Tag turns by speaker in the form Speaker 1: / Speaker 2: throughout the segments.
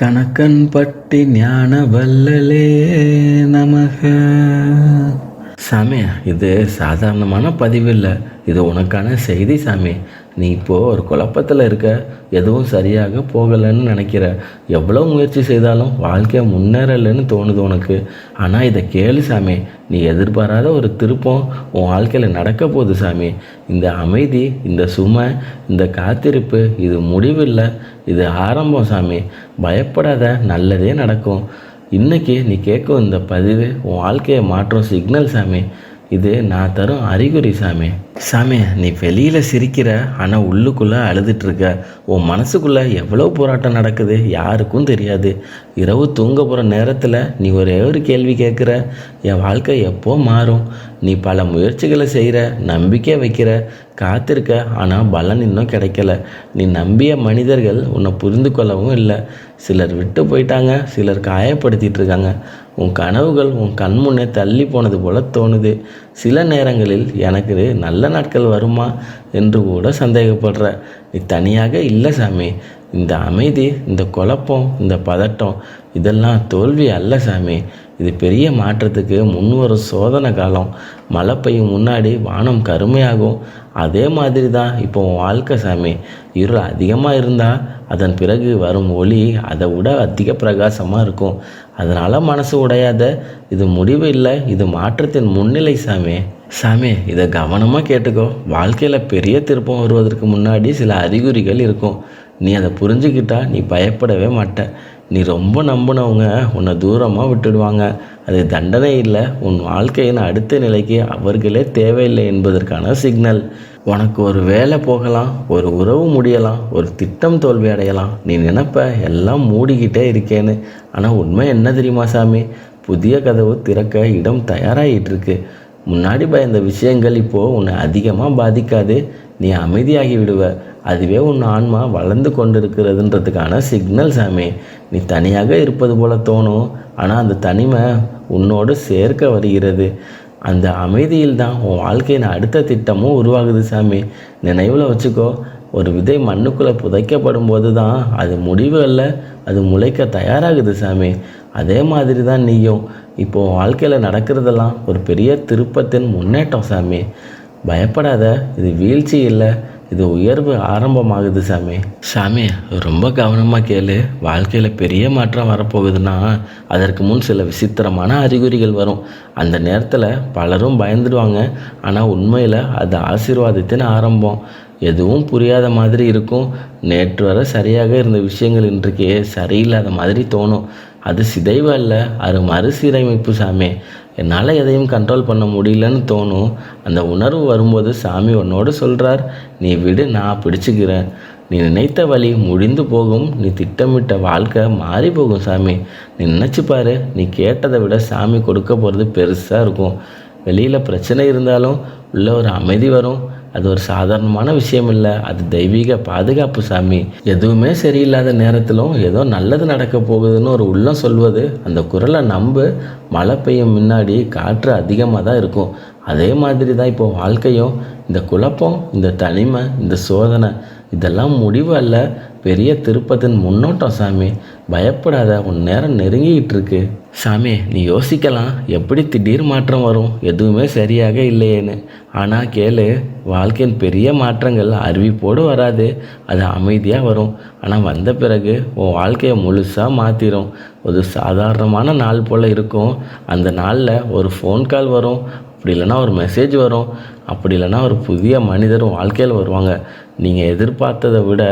Speaker 1: கணக்கன் பட்டி ஞான வல்லலே நமக. சாமி இது சாதாரணமான பதிவு இல்லை இது உனக்கான செய்தி சாமி. நீ இப்போது ஒரு குழப்பத்தில் இருக்க எதுவும் சரியாக போகலைன்னு நினைக்கிற. எவ்வளோ முயற்சி செய்தாலும் வாழ்க்கையை முன்னேறலைன்னு தோணுது உனக்கு. ஆனால் இதை கேளு சாமி நீ எதிர்பாராத ஒரு திருப்பம் உன் வாழ்க்கையில் நடக்க போகுது சாமி. இந்த அமைதி இந்த சுமை இந்த காத்திருப்பு இது முடிவில்லை. இது ஆரம்பம் சாமி. பயப்படாத நல்லதே நடக்கும். இன்றைக்கி நீ கேட்கும் இந்த பதிவு உன் வாழ்க்கையை மாற்றும் சிக்னல் சாமி. இது நான் தரும் அறிகுறி சாமி. சாமி நீ வெளியில் சிரிக்கிற ஆனால் உள்ளுக்குள்ளே அழுதுட்டுருக்க. உன் மனசுக்குள்ளே எவ்வளோ போராட்டம் நடக்குது யாருக்கும் தெரியாது. இரவு தூங்க போகிற நேரத்தில் நீ ஒரே ஒரு கேள்வி கேட்குற. என் வாழ்க்கை எப்போ மாறும்? நீ பல முயற்சிகளை செய்கிற நம்பிக்கை வைக்கிற காத்திருக்க ஆனால் பலன் இன்னும் கிடைக்கல. நீ நம்பிய மனிதர்கள் உன்னை புரிந்து கொள்ளவும் இல்லை. சிலர் விட்டு போயிட்டாங்க சிலர் காயப்படுத்திட்டு இருக்காங்க. உன் கனவுகள் உன் கண் முன்னே தள்ளி போனது போல தோணுது. சில நேரங்களில் எனக்கு நல்ல நாட்கள் வருமா என்று கூட சந்தேகப்படுற. நீ தனியாக இல்லை சாமி. இந்த அமைதி இந்த குழப்பம் இந்த பதட்டம் இதெல்லாம் தோல்வி அல்ல சாமி. இது பெரிய மாற்றத்துக்கு முன்வரும் சோதனை காலம். மழை பெய்யும் முன்னாடி வானம் கருமையாகும். அதே மாதிரி தான் இப்போ உன் வாழ்க்கை சாமி. இருள் அதிகமாக இருந்தால் அதன் பிறகு வரும் ஒளி அதை விட அதிக பிரகாசமாக இருக்கும். அதனால் மனசு உடையாத இது முடிவு இல்லை இது மாற்றத்தின் முன்னிலை சாமி. சாமி இதை கவனமாக கேட்டுக்கோ. வாழ்க்கையில் பெரிய திருப்பம் வருவதற்கு முன்னாடி சில அறிகுறிகள் இருக்கும். நீ அதை புரிஞ்சுக்கிட்டா நீ பயப்படவே மாட்ட. நீ ரொம்ப நம்பினவங்க உன்னை தூரமாக விட்டுடுவாங்க. அது தண்டனை இல்லை. உன் வாழ்க்கையின் அடுத்த நிலைக்கு அவர்களே தேவையில்லை என்பதற்கான சிக்னல். உனக்கு ஒரு வேலை போகலாம் ஒரு உறவு முடியலாம் ஒரு திட்டம் தோல்வி அடையலாம். நீ நினப்ப எல்லாம் மூடிக்கிட்டே இருக்கேன்னு. ஆனால் உண்மை என்ன தெரியுமா சாமி? புதிய கதவு திறக்க இடம் தயாராகிட்டு இருக்கு முன்னாடி பயந்த விஷயங்கள் இப்போது உன்னை அதிகமாக பாதிக்காது. நீ அமைதியாகி விடுவ. அதுவே உன் ஆன்மா வளர்ந்து கொண்டிருக்கிறதுன்றதுக்கான சிக்னல் சாமி. நீ தனியாக இருப்பது போல தோணும். ஆனால் அந்த தனிமை உன்னோடு சேர்க்க வருகிறது. அந்த அமைதியில் தான் உன் வாழ்க்கையின் அடுத்த திட்டமும் உருவாகுது சாமி. நினைவில் வச்சுக்கோ ஒரு விதை மண்ணுக்குள்ளே புதைக்கப்படும் போது தான் அது முடிவு அல்ல அது முளைக்க தயாராகுது சாமி. அதே மாதிரி தான் நீயும் இப்போது வாழ்க்கையில் நடக்கிறதெல்லாம் ஒரு பெரிய திருப்பத்தின் முன்னேற்றம் சாமி. பயப்படாத இது வீழ்ச்சி இல்லை. இது உயர்வு ஆரம்பமாகுது சாமி. சாமி ரொம்ப கவனமாக கேளு. வாழ்க்கையில் பெரிய மாற்றம் வரப்போகுதுன்னா அதற்கு முன் சில விசித்திரமான அறிகுறிகள் வரும். அந்த நேரத்தில் பலரும் பயந்துடுவாங்க. ஆனால் உண்மையில் அது ஆசீர்வாதத்தின் ஆரம்பம். எதுவும் புரியாத மாதிரி இருக்கும். நேற்று வர சரியாக இருந்த விஷயங்கள் இன்றைக்கு சரியில்லாத மாதிரி தோணும். அது சிதைவு அல்ல அது மறுசீரமைப்பு சாமி. என்னால் எதையும் கண்ட்ரோல் பண்ண முடியலன்னு தோணும். அந்த உணர்வு வரும்போது சாமி உன்னோடு சொல்கிறார் நீ விடு நான் பிடிச்சிக்கிறேன். நீ நினைத்த வழி முடிந்து போகும். நீ திட்டமிட்ட வாழ்க்கை மாறி போகும் சாமி. நீ நினச்சிப்பாரு நீ கேட்டதை விட சாமி கொடுக்க போகிறது பெருசாக இருக்கும். வெளியில் பிரச்சனை இருந்தாலும் உள்ள ஒரு அமைதி வரும். அது ஒரு சாதாரணமான விஷயம் இல்லை அது தெய்வீக பாதுகாப்பு சாமி. எதுவுமே சரியில்லாத நேரத்திலும் ஏதோ நல்லது நடக்க போகுதுன்னு ஒரு உள்ளம் சொல்வது அந்த குரலை நம்பு மழை பெய்யும் முன்னாடி காற்று அதிகமாக தான் இருக்கும். அதே மாதிரி தான் இப்போ வாழ்க்கையும் இந்த குழப்பம் இந்த தனிமை இந்த சோதனை இதெல்லாம் முடிவு அல்ல. பெரிய திருப்பத்தின் முன்னோட்டம் சாமி. பயப்படாத உன் நேரம் நெருங்கிக்கிட்டு இருக்கு. சாமி நீ யோசிக்கலாம். எப்படி திடீர் மாற்றம் வரும்? எதுவுமே சரியாக இல்லையேன்னு. ஆனால் கேளு வாழ்க்கையின் பெரிய மாற்றங்கள் அறிவிப்போடு வராது. அது அமைதியாக வரும். ஆனால் வந்த பிறகு உன் வாழ்க்கையை முழுசாக மாற்றிடும் ஒரு சாதாரணமான நாள் போல் இருக்கும். அந்த நாளில் ஒரு ஃபோன் கால் வரும். அப்படி இல்லைன்னா ஒரு மெசேஜ் வரும். அப்படி இல்லைன்னா ஒரு புதிய மனிதர் வாழ்க்கையில் வருவாங்க. நீங்கள் எதிர்பார்த்ததை விட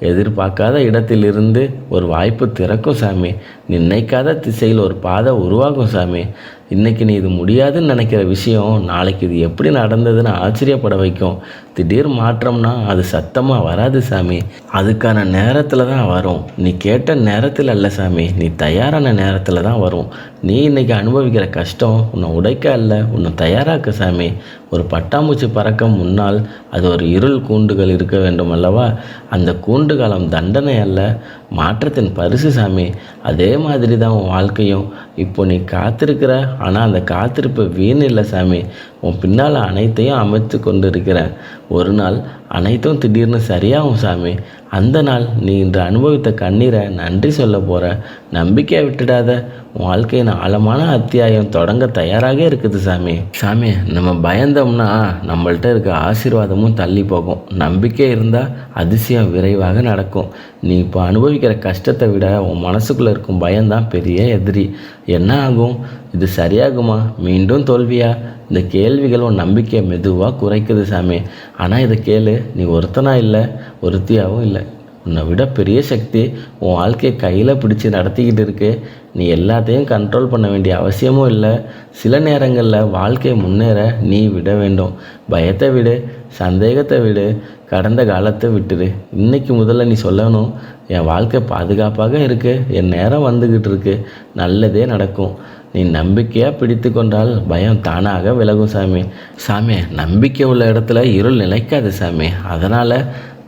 Speaker 1: எதிர்பார்க்காத இடத்திலிருந்து ஒரு வாய்ப்பு திறக்கும் சாமி. நினைக்காத திசையில் ஒரு பாதை உருவாகும் சாமி. இன்றைக்கி நீ இது முடியாதுன்னு நினைக்கிற விஷயம் நாளைக்கு இது எப்படி நடந்ததுன்னு ஆச்சரியப்பட வைக்கும். திடீர் மாற்றம்னா அது சத்தமாக வராது சாமி. அதுக்கான நேரத்தில் தான் வரும். நீ கேட்ட நேரத்தில் அல்ல சாமி. நீ தயாரான நேரத்தில் தான் வரும். நீ இன்னைக்கு அனுபவிக்கிற கஷ்டம் உன்னை உடைக்க அல்ல உன்னை தயாராக்க சாமி. ஒரு பட்டாம்பூச்சி பறக்க முன்னால் அது ஒரு இருள் கூண்டுகள் இருக்க வேண்டும் அல்லவா? அந்த கூண்டு காலம் தண்டனை அல்ல மாற்றத்தின் பரிசு சாமி. அதே மாதிரி தான் உன் வாழ்க்கையும். இப்போ நீ காத்திருக்கிற ஆனால் அந்த காத்திருப்பு வீண் இல்லை சாமி. உன் பின்னால் அனைத்தையும் அமைத்து கொண்டு இருக்கிறேன் ஒரு நாள் அனைத்தும் திடீர்னு சரியாகும் சாமி. அந்த நாள் நீ இன்று அனுபவித்த கண்ணீரை நன்றி சொல்ல போகிற நம்பிக்கையை விட்டுடாத. வாழ்க்கையின் ஆழமான அத்தியாயம் தொடங்க தயாராக இருக்குது சாமி. சாமி நம்ம பயந்தோம்னா நம்மள்ட்ட இருக்க ஆசீர்வாதமும் தள்ளி போகும். நம்பிக்கை இருந்தால் அதிசயம் விரைவாக நடக்கும். நீ இப்போ அனுபவிக்கிற கஷ்டத்தை விட உன் மனசுக்குள்ளே இருக்கும் பயம்தான் பெரிய எதிரி. என்ன ஆகும்? இது சரியாகுமா? மீண்டும் தோல்வியா? இந்த கேள்விகள் உன் நம்பிக்கையை மெதுவாக குறைக்குது சாமி. ஆனால் இதை கேளு நீ ஒருத்தனா இல்லை ஒருத்தியாகவும் இல்லை. உன்னை விட பெரிய சக்தி உன் வாழ்க்கையை கையில் பிடிச்சி நடத்திக்கிட்டு இருக்கு. நீ எல்லாத்தையும் கண்ட்ரோல் பண்ண வேண்டிய அவசியமும் இல்லை. சில நேரங்களில் வாழ்க்கையை முன்னேற நீ விட வேண்டும். பயத்தை விடு சந்தேகத்தை விடு கடந்த காலத்தை விட்டுடு இன்னைக்கு முதல்ல நீ சொல்லணும் என் வாழ்க்கை பாதுகாப்பாக இருக்குது என் நேரம் வந்துக்கிட்டு இருக்கு நல்லதே நடக்கும். நீ நம்பிக்கையாக பிடித்து கொண்டால் பயம் தானாக விலகும் சாமி. சாமி நம்பிக்கை உள்ள இடத்துல இருள் நிலைக்காது சாமி. அதனால்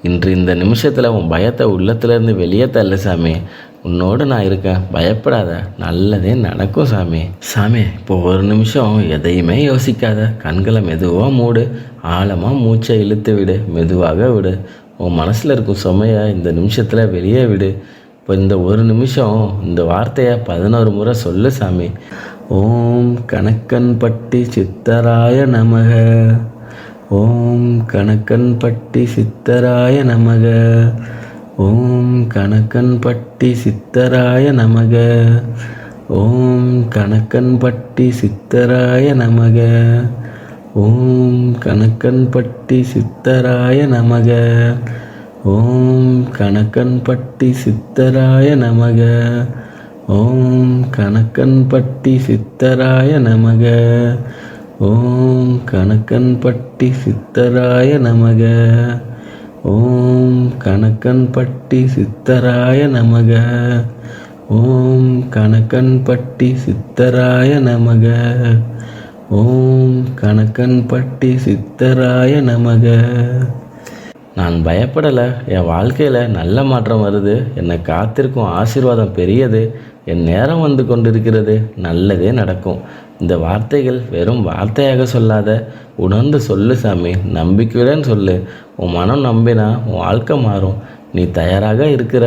Speaker 1: இன்று இந்த நிமிஷத்தில் உன் பயத்தை உள்ளத்துலேருந்து வெளியே தள்ளு சாமி. உன்னோடு நான் இருக்கேன். பயப்படாத. நல்லதே நடக்கும் சாமி. சாமி இப்போ ஒரு நிமிஷம் எதையுமே யோசிக்காத. கண்களை மெதுவாக மூடு. ஆழமாக மூச்சை இழுத்து விடு. மெதுவாக விடு. உன் மனசில் இருக்கும் சுமையை இந்த நிமிஷத்தில் வெளியே விடு. இப்போ இந்த ஒரு நிமிஷம் இந்த வார்த்தையை பதினோரு முறை சொல்லு சாமி. ஓம் கணக்கன் பட்டி சித்தராய நமக. ஓம் கணக்கன் பட்டி சித்தராய நமக. ஓம் கணக்கன் பட்டி சித்தராய நமக. ஓம் கணக்கன் பட்டி சித்தராய நமக. ஓம் கணக்கன் பட்டி சித்தராய நமக. ஓம் கணக்கன் பட்டி சித்தராய நமக. ஓம் கணக்கன் பட்டி சித்தராய நமக. ஓம் கணக்கன் பட்டி சித்தராய நமக. ஓம் கணக்கன்பட்டி சித்தராய நமக. ஓம் கணக்கன்பட்டி சித்தராய நமக. ஓம் கணக்கன் பட்டி சித்தராய நமக. நான் பயப்படலை. என் வாழ்க்கையில் நல்ல மாற்றம் வருது. என்னை காத்திருக்கும் ஆசீர்வாதம் பெரியது. என் நேரம் வந்து கொண்டிருக்கிறது. நல்லதே நடக்கும். இந்த வார்த்தைகள் வெறும் வார்த்தையாக சொல்லாத உணர்ந்து சொல்லு சாமி நம்பிக்கையுடன் சொல்லு. உன் மனம் நம்பினா உன் வாழ்க்கை மாறும். நீ தயாராக இருக்கிற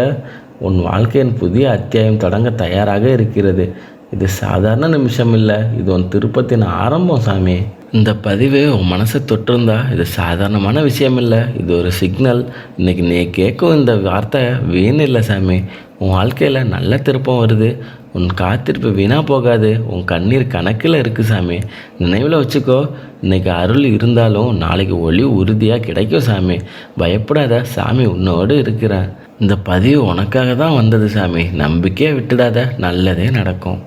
Speaker 1: உன் வாழ்க்கையின் புதிய அத்தியாயம் தொடங்க தயாராக இருக்கிறது. இது சாதாரண நிமிஷம் இல்லை இது உன் திருப்பத்தின் ஆரம்பம் சாமி. இந்த பதிவு உன் மனசை தொட்டிருந்தா இது சாதாரணமான விஷயம் இல்லை இது ஒரு சிக்னல் இன்னைக்கு நீ கேட்கும் இந்த வார்த்தை வீண் இல்லை சாமி. உன் வாழ்க்கையில் நல்ல திருப்பம் வருது. உன் காத்திருப்பு வீணாக போகாது. உன் கண்ணீர் கணக்கில் இருக்குது சாமி. நினைவில் வச்சுக்கோ. இன்னைக்கு அருள் இருந்தாலும் நாளைக்கு ஒளி உறுதியாக கிடைக்கும் சாமி. பயப்படாத சாமி உன்னோடு இருக்கிறேன் இந்த பதிவு உனக்காக தான் வந்தது சாமி. நம்பிக்கையை விட்டுடாத நல்லதே நடக்கும்.